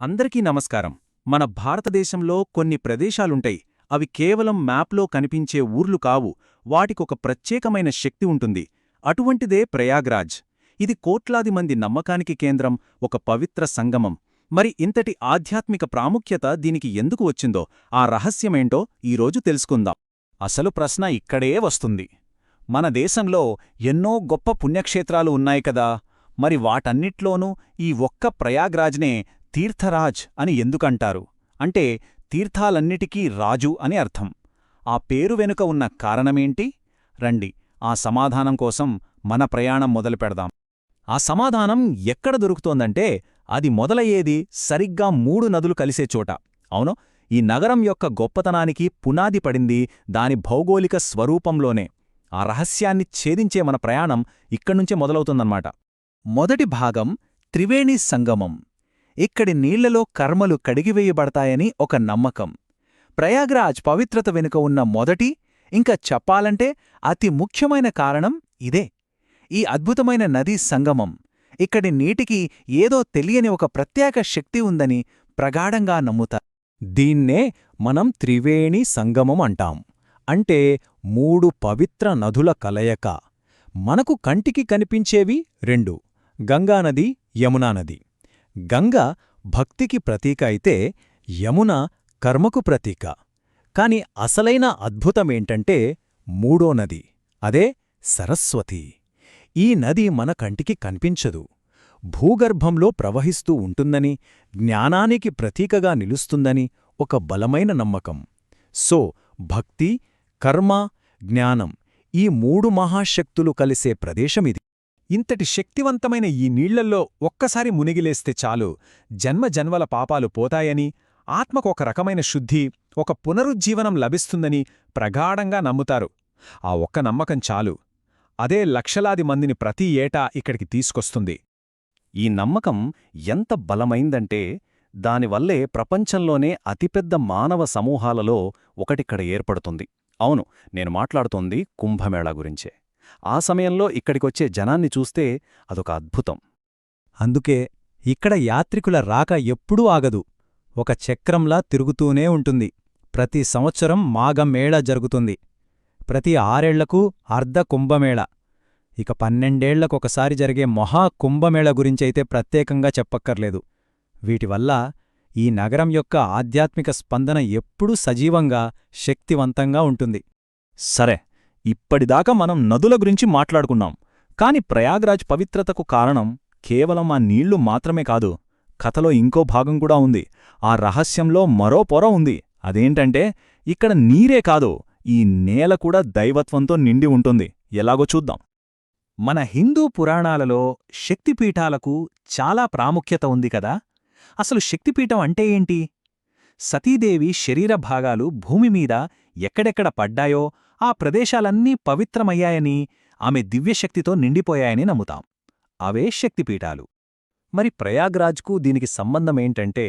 అందరికీ నమస్కారం. మన భారతదేశంలో కొన్ని ప్రదేశాలుంటాయి. అవి కేవలం మ్యాప్లో కనిపించే ఊర్లు కావు. వాటికొక ప్రత్యేకమైన శక్తి ఉంటుంది. అటువంటిదే ప్రయాగ్రాజ్. ఇది కోట్లాది మంది నమ్మకానికి కేంద్రం ఒక పవిత్ర సంగమం. మరి ఇంతటి ఆధ్యాత్మిక ప్రాముఖ్యత దీనికి ఎందుకు వచ్చిందో ఆ రహస్యమేంటో ఈరోజు తెలుసుకుందాం. అసలు ప్రశ్న ఇక్కడే వస్తుంది. మన దేశంలో ఎన్నో గొప్ప పుణ్యక్షేత్రాలు ఉన్నాయి కదా. మరి వాటన్నిట్లోనూ ఈ ఒక్క ప్రయాగ్రాజ్నే తీర్థరాజ్ అని ఎందుకంటారు? అంటే తీర్థాలన్నిటికీ రాజు అని అర్థం. ఆ పేరు వెనుక ఉన్న కారణమేంటి? రండి ఆ సమాధానం కోసం మన ప్రయాణం మొదలుపెడదాం ఆ సమాధానం ఎక్కడ దొరుకుతోందంటే అది మొదలయ్యేది సరిగ్గా మూడు నదులు కలిసే చోట. అవును ఈ నగరం యొక్క గొప్పతనానికి పునాది పడింది దాని భౌగోళిక స్వరూపంలోనే. ఆ రహస్యాన్ని ఛేదించే మన ప్రయాణం ఇక్కడ్నుంచే మొదలవుతుందన్నమాట. మొదటి భాగం త్రివేణి సంగమం. ఇక్కడి నీళ్ళలో కర్మలు కడిగివేయబడతాయని ఒక నమ్మకం. ప్రయాగ్రాజ్ పవిత్రత వెనుక ఉన్న మొదటి ఇంకా చెప్పాలంటే అతి ముఖ్యమైన కారణం ఇదే. ఈ అద్భుతమైన నదీ సంగమం. ఇక్కడి నీటికి ఏదో తెలియని ఒక ప్రత్యేక శక్తి ఉందని ప్రగాఢంగా నమ్ముతారు. దీన్నే మనం త్రివేణి సంగమం అంటాం. అంటే మూడు పవిత్ర నదుల కలయక. మనకు కంటికి కనిపించేవి రెండు. గంగానది యమునానది. గంగ భక్తికి ప్రతీక అయితే యమున కర్మకు ప్రతీక. కాని అసలైన అద్భుతమేంటంటే మూడో నది అదే సరస్వతి. ఈ నది మన కంటికి కనిపించదు. భూగర్భంలో ప్రవహిస్తూ ఉంటుందని జ్ఞానానికి ప్రతీకగా నిలుస్తుందని ఒక బలమైన నమ్మకం. సో భక్తి కర్మ జ్ఞానం ఈ మూడు మహాశక్తులు కలిసే ప్రదేశమిది ఇంతటి శక్తివంతమైన ఈ నీళ్ళల్లో ఒక్కసారి మునిగిలేస్తే చాలు. జన్మ జన్మల పాపాలు పోతాయని ఆత్మకు ఒక రకమైన శుద్ధి ఒక పునరుజ్జీవనం లభిస్తుందని ప్రగాఢంగా నమ్ముతారు. ఆ ఒక్క నమ్మకం చాలు. అదే లక్షలాది మందిని ప్రతి ఏటా ఇక్కడికి తీసుకొస్తుంది. ఈ నమ్మకం ఎంత బలమైందంటే దానివల్లే ప్రపంచంలోనే అతిపెద్ద మానవ సమూహాలలో ఒకటిక్కడ ఏర్పడుతుంది. అవును నేను మాట్లాడుతోంది కుంభమేళా గురించే. ఆ సమయంలో ఇక్కడికొచ్చే జనాన్ని చూస్తే అదొక అద్భుతం. అందుకే ఇక్కడ యాత్రికుల రాక ఎప్పుడూ ఆగదు. ఒక చక్రంలా తిరుగుతూనే ఉంటుంది. ప్రతి సంవత్సరం మాఘమేళ జరుగుతుంది. ప్రతి ఆరేళ్ళకు అర్ధ కుంభమేళ. ఇక పన్నెండేళ్ళకొకసారి జరిగే మహా కుంభమేళ గురించైతే ప్రత్యేకంగా చెప్పక్కర్లేదు. వీటివల్ల ఈ నగరం యొక్క ఆధ్యాత్మిక స్పందన ఎప్పుడూ సజీవంగా శక్తివంతంగా ఉంటుంది. సరే. ఇప్పటిదాకా మనం నదుల గురించి మాట్లాడుకున్నాం. కాని ప్రయాగ్రాజ్ పవిత్రతకు కారణం కేవలం ఆ నీళ్ళు మాత్రమే కాదు కథలో ఇంకో భాగం కూడా ఉంది. ఆ రహస్యంలో మరో పొర ఉంది. అదేంటంటే ఇక్కడ నీరే కాదు ఈ నేల కూడా దైవత్వంతో నిండి ఉంటుంది. ఎలాగో చూద్దాం. మన హిందూ పురాణాలలో శక్తిపీఠాలకు చాలా ప్రాముఖ్యత ఉంది కదా? అసలు శక్తిపీఠం అంటే ఏంటి? సతీదేవి శరీర భాగాలు భూమిమీద ఎక్కడెక్కడ పడ్డాయో ఆ ప్రదేశాలన్నీ పవిత్రమయ్యాయని ఆమె దివ్యశక్తితో నిండిపోయాయని నమ్ముతాం. అవే శక్తిపీఠాలు. మరి ప్రయాగ్రాజ్కు దీనికి సంబంధమేంటంటే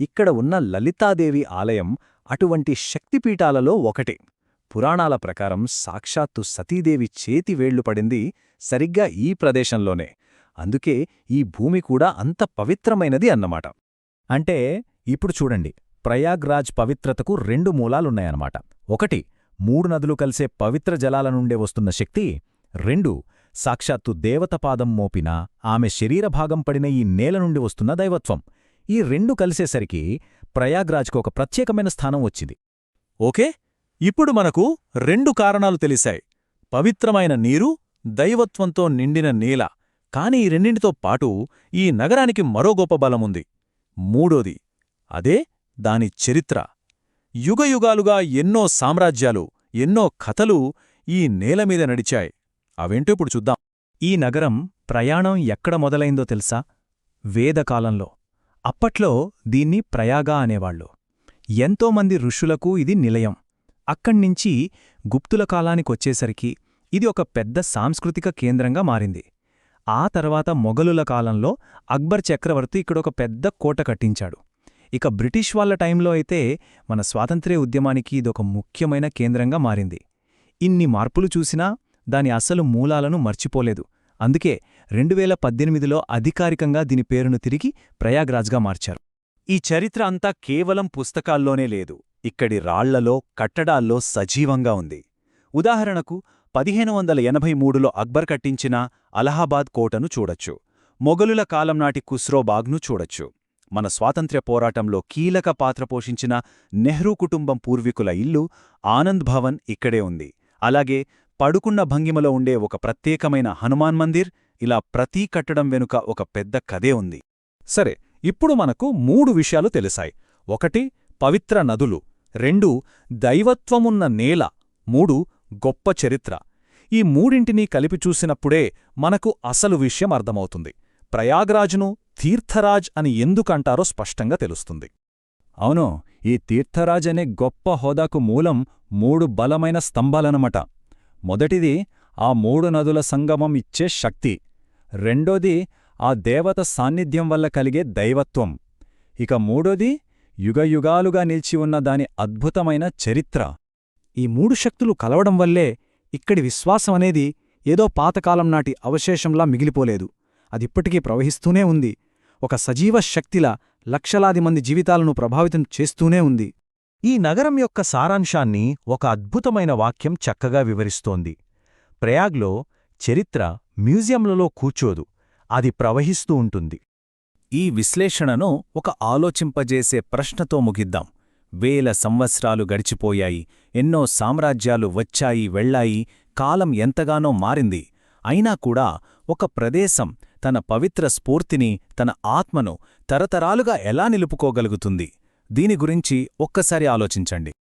ఇక్కడ ఉన్న లలితాదేవి ఆలయం అటువంటి శక్తిపీఠాలలో ఒకటి. పురాణాల ప్రకారం సాక్షాత్తు సతీదేవి చేతి వేళ్ళు పడింది సరిగ్గా ఈ ప్రదేశంలోనే. అందుకే ఈ భూమి కూడా అంత పవిత్రమైనది అన్నమాట. అంటే ఇప్పుడు చూడండి ప్రయాగ్రాజ్ పవిత్రతకు రెండు మూలాలున్నాయన్నమాట. ఒకటి మూడు నదులు కలిసే పవిత్ర జలాల నుండే వస్తున్న శక్తి రెండు సాక్షాత్తు దేవతపాదం మోపిన ఆమె శరీరభాగం పడిన ఈ నేల నుండి వస్తున్న దైవత్వం. ఈ రెండు కలిసేసరికి ప్రయాగ్రాజ్కు ఒక ప్రత్యేకమైన స్థానం వచ్చింది. ఓకే? ఇప్పుడు మనకు రెండు కారణాలు తెలిశాయి. పవిత్రమైన నీరు దైవత్వంతో నిండిన నేల. కాని ఈ రెండింటితో పాటు ఈ నగరానికి మరో గొప్ప బలముంది. మూడోది అదే దాని చరిత్ర. యుగయుగాలుగా ఎన్నో సామ్రాజ్యాలు ఎన్నో కథలు ఈ నేలమీద నడిచాయి. అవేంటో ఇప్పుడు చూద్దాం. ఈ నగరం ప్రయాణం ఎక్కడ మొదలైందో తెలుసా? వేదకాలంలో అప్పట్లో దీన్ని ప్రయాగా అనేవాళ్ళు ఎంతోమంది ఋషులకు ఇది నిలయం. అక్కణ్నించి గుప్తుల కాలానికొచ్చేసరికి ఇది ఒక పెద్ద సాంస్కృతిక కేంద్రంగా మారింది. ఆ తర్వాత మొఘలుల కాలంలో అక్బర్ చక్రవర్తి ఇక్కడొక పెద్ద కోట కట్టించాడు. ఇక బ్రిటిష్ వాళ్ళ టైంలో అయితే మన స్వాతంత్ర్య ఉద్యమానికి ఇదొక ముఖ్యమైన కేంద్రంగా మారింది. ఇన్ని మార్పులు చూసినా దాని అసలు మూలాలను మర్చిపోలేదు. అందుకే రెండువేల పద్దెనిమిదిలో అధికారికంగా దీని పేరును తిరిగి ప్రయాగ్రాజ్గా మార్చారు. ఈ చరిత్ర అంతా కేవలం పుస్తకాల్లోనే లేదు ఇక్కడి రాళ్ళలో కట్టడాల్లో సజీవంగా ఉంది. ఉదాహరణకు పదిహేను వందల ఎనభై మూడులో అక్బర్ కట్టించిన అలహాబాద్ కోటను చూడొచ్చు. మొఘలుల కాలం నాటి కుస్రోబాగ్ను చూడొచ్చు. మన స్వాతంత్ర్య పోరాటంలో కీలక పాత్ర పోషించిన నెహ్రూ కుటుంబం పూర్వీకుల ఇల్లు ఆనంద్ భవన్ ఇక్కడే ఉంది. అలాగే పడుకున్న భంగిమలో ఉండే ఒక ప్రత్యేకమైన హనుమాన్ మందిర్ ఇలా ప్రతీ కట్టడం వెనుక ఒక పెద్ద కథే ఉంది. సరే ఇప్పుడు మనకు మూడు విషయాలు తెలిసాయి. ఒకటి పవిత్ర నదులు. రెండు దైవత్వమున్న నేల. మూడు గొప్ప చరిత్ర. ఈ మూడింటినీ కలిపి చూసినప్పుడే మనకు అసలు విషయం అర్థమవుతుంది. ప్రయాగ్రాజ్ను తీర్థరాజ్ అని ఎందుకంటారో స్పష్టంగా తెలుస్తుంది. అవును ఈ తీర్థరాజ్ అనే గొప్ప హోదాకు మూలం మూడు బలమైన స్తంభాలనమాట. మొదటిది ఆ మూడు నదుల సంగమం ఇచ్చే శక్తి. రెండోది ఆ దేవత సాన్నిధ్యం వల్ల కలిగే దైవత్వం. ఇక మూడోది యుగయుగాలుగా నిలిచి ఉన్న దాని అద్భుతమైన చరిత్ర. ఈ మూడు శక్తులు కలవడం వల్లే ఇక్కడి విశ్వాసం అనేది ఏదో పాతకాలం నాటి అవశేషంలా మిగిలిపోలేదు. అదిప్పటికీ ప్రవహిస్తూనే ఉంది. ఒక సజీవ శక్తిలా లక్షలాది మంది జీవితాలను ప్రభావితం చేస్తూనే ఉంది. ఈ నగరం యొక్క సారాంశాన్ని ఒక అద్భుతమైన వాక్యం చక్కగా వివరిస్తోంది. ప్రయాగ్లో చరిత్ర మ్యూజియంలలో కూర్చోదు. అది ప్రవహిస్తూ ఉంటుంది. ఈ విశ్లేషణను ఒక ఆలోచింపజేసే ప్రశ్నతో ముగిద్దాం. వేల సంవత్సరాలు గడిచిపోయాయి. ఎన్నో సామ్రాజ్యాలు వచ్చాయి వెళ్ళాయి. కాలం ఎంతగానో మారింది. అయినా కూడా ఒక ప్రదేశం తన పవిత్ర స్ఫూర్తిని తన ఆత్మను తరతరాలుగా ఎలా నిలుపుకోగలుగుతుంది? దీని గురించి ఒక్కసారి ఆలోచించండి.